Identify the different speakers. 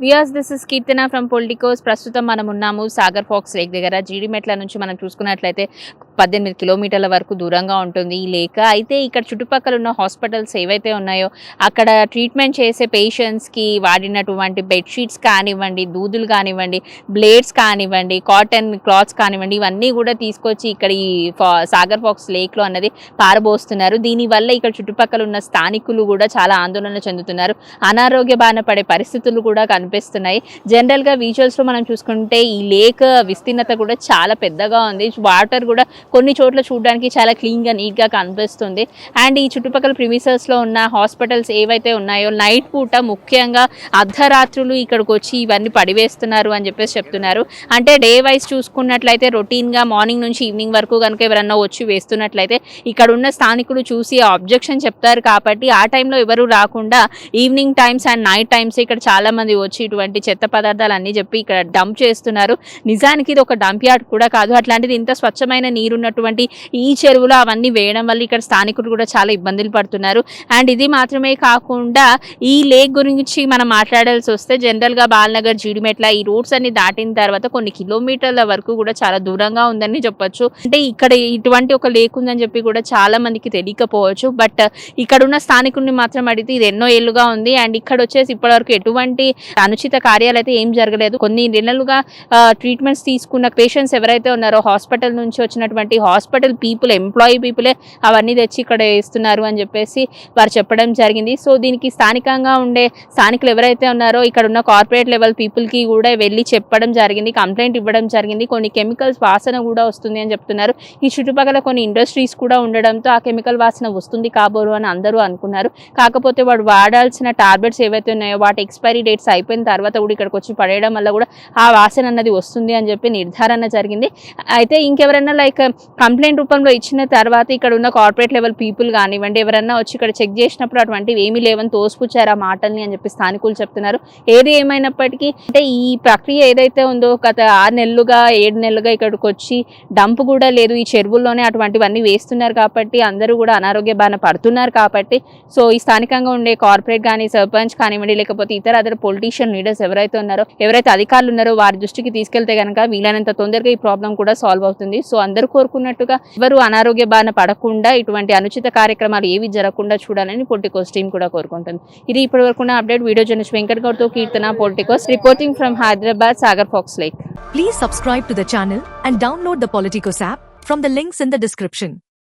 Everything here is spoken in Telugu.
Speaker 1: వియాస్ this is Keerthana from Politicos ప్రస్తుతం మనం ఉన్నాము సాగర్ ఫాక్స్ లేక్ దగ్గర. జీడిమెట్ల నుంచి మనం చూసుకున్నట్లయితే పద్దెనిమిది కిలోమీటర్ల వరకు దూరంగా ఉంటుంది ఈ లేక్. అయితే ఇక్కడ చుట్టుపక్కల ఉన్న హాస్పిటల్స్ ఏవైతే ఉన్నాయో అక్కడ ట్రీట్మెంట్ చేసే పేషెంట్స్కి వాడినటువంటి బెడ్షీట్స్ కానివ్వండి దూదులు కానివ్వండి బ్లేడ్స్ కానివ్వండి కాటన్ క్లాత్స్ కానివ్వండి ఇవన్నీ కూడా తీసుకొచ్చి ఇక్కడ ఈ ఫా- సాగర్ ఫాక్స్ లేక్లో అన్నది పారబోస్తున్నారు. దీనివల్ల ఇక్కడ చుట్టుపక్కల ఉన్న స్థానికులు కూడా చాలా ఆందోళన చెందుతున్నారు. అనారోగ్య బారిన పడే పరిస్థితులు కూడా కనిపిస్తున్నాయి. జనరల్గా విజువల్స్లో మనం చూసుకుంటే ఈ లేక్ విస్తీర్ణత కూడా చాలా పెద్దగా ఉంది. వాటర్ కూడా కొన్ని చోట్ల చూడడానికి చాలా క్లీన్గా నీట్గా కనిపిస్తుంది. అండ్ ఈ చుట్టుపక్కల ప్రిమిసెస్లో ఉన్న హాస్పిటల్స్ ఏవైతే ఉన్నాయో నైట్ పూట ముఖ్యంగా అర్ధరాత్రులు ఇక్కడికి వచ్చి ఇవన్నీ పడివేస్తున్నారు అని చెప్పేసి చెప్తున్నారు. అంటే డే వైజ్ చూసుకున్నట్లయితే రొటీన్గా మార్నింగ్ నుంచి ఈవినింగ్ వరకు కనుక ఎవరన్నా వచ్చి వేస్తున్నట్లయితే ఇక్కడ ఉన్న స్థానికులు చూసి ఆబ్జెక్షన్ చెప్తారు. కాబట్టి ఆ టైంలో ఎవరు రాకుండా evening times and night times ఇక్కడ చాలా మంది వచ్చి ఇటువంటి చెత్త పదార్థాలు అన్ని చెప్పి ఇక్కడ డంప్ చేస్తున్నారు. నిజానికి ఇది ఒక డంప్ యార్డ్ కూడా కాదు. అట్లాంటిది ఇంత స్వచ్ఛమైన నీరు ఉన్నటువంటి ఈ చెరువులో అవన్నీ వేయడం వల్ల ఇక్కడ స్థానికులు కూడా చాలా ఇబ్బందులు పడుతున్నారు. అండ్ ఇది మాత్రమే కాకుండా ఈ లేక్ గురించి మనం మాట్లాడాల్సి వస్తే జనరల్గా బాలనగర్ జీడిమెట్ల ఈ రూట్స్ అన్ని దాటిన తర్వాత కొన్ని కిలోమీటర్ల వరకు కూడా చాలా దూరంగా ఉందని చెప్పొచ్చు. అంటే ఇక్కడ ఇటువంటి ఒక లేక్ ఉందని చెప్పి కూడా చాలా మందికి తెలియకపోవచ్చు. బట్ ఇక్కడ ఉన్న స్థానికుల్ని మాత్రం అడిగితే ఇది ఎన్నో ఏళ్ళుగా ఉంది. అండ్ ఇక్కడ వచ్చేసి ఇప్పటివరకు ఎటువంటి అనుచిత కార్యాలు అయితే ఏం జరగలేదు. కొన్ని నెలలుగా ట్రీట్మెంట్స్ తీసుకున్న పేషెంట్స్ ఎవరైతే ఉన్నారో హాస్పిటల్ నుంచి వచ్చినటువంటి హాస్పిటల్ పీపుల్ ఎంప్లాయీ పీపులే అవన్నీ తెచ్చి ఇక్కడ వేస్తున్నారు అని చెప్పేసి వారు చెప్పడం జరిగింది. సో దీనికి స్థానికంగా ఉండే స్థానికులు ఎవరైతే ఉన్నారో ఇక్కడ ఉన్న కార్పొరేట్ లెవెల్ పీపుల్కి కూడా వెళ్ళి చెప్పడం జరిగింది కంప్లైంట్ ఇవ్వడం జరిగింది. కొన్ని కెమికల్స్ వాసన కూడా వస్తుంది అని చెప్తున్నారు. ఈ చుట్టుపక్కల కొన్ని ఇండస్ట్రీస్ కూడా ఉండడంతో ఆ కెమికల్ వాసన వస్తుంది కాబోరు అని అందరూ అనుకున్నారు. కాకపోతే వాడు వాడాల్సిన టాబ్లెట్స్ ఏవైతే ఉన్నాయో వాటి ఎక్స్పైరీ డేట్స్ అయిపోయిన తర్వాత కూడా ఇక్కడికి వచ్చి పడేయడం వల్ల కూడా ఆ వాసన అన్నది వస్తుంది అని చెప్పి నిర్ధారణ జరిగింది. అయితే ఇంకెవరైనా లైక్ కంప్లైంట్ రూపంలో ఇచ్చిన తర్వాత ఇక్కడ ఉన్న కార్పొరేట్ లెవెల్ పీపుల్ కానివ్వండి ఎవరన్నా వచ్చి ఇక్కడ చెక్ చేసినప్పుడు అటువంటివి ఏమీ లేవని తోసిపుచ్చారు ఆ మాటల్ని అని చెప్పి స్థానికులు చెప్తున్నారు. ఏది ఏమైనప్పటికీ అంటే ఈ ప్రక్రియ ఏదైతే ఉందో గత ఆరు నెలలుగా ఏడు నెలలుగా ఇక్కడికి వచ్చి డంప్ కూడా లేదు. ఈ చెరువుల్లోనే అటువంటివన్నీ వేస్తున్నారు కాబట్టి అందరూ కూడా అనారోగ్య బాధ పడుతున్నారు కాబట్టి. సో ఈ స్థానికంగా ఉండే కార్పొరేట్ కానీ సర్పంచ్ కానివ్వండి లేకపోతే ఇతర అదర్ పొలిటీషియన్ లీడర్స్ ఎవరైతే ఉన్నారో ఎవరైతే అధికారులు ఉన్నారో వారి దృష్టికి తీసుకెళ్తే కనుక వీలైనంత తొందరగా ఈ ప్రాబ్లం కూడా సాల్వ్ అవుతుంది. సో అందరూ కోరుకున్నట్టుగా ఎవరు అనారోగ్య బారిన పడకుండా ఇటువంటి అనుచిత కార్యక్రమాలు ఏవి జరగకుండా చూడాలని పొలిటికోస్ టీం కూడా కోరుకుంటుంది. ఇది ఇప్పటి వరకు update. Video journalist Venkat గౌడ్తో Keerthana Politicos. Reporting from Hyderabad Sagar Fox lake.
Speaker 2: Please subscribe to the channel and download the Politicos app from the links in the description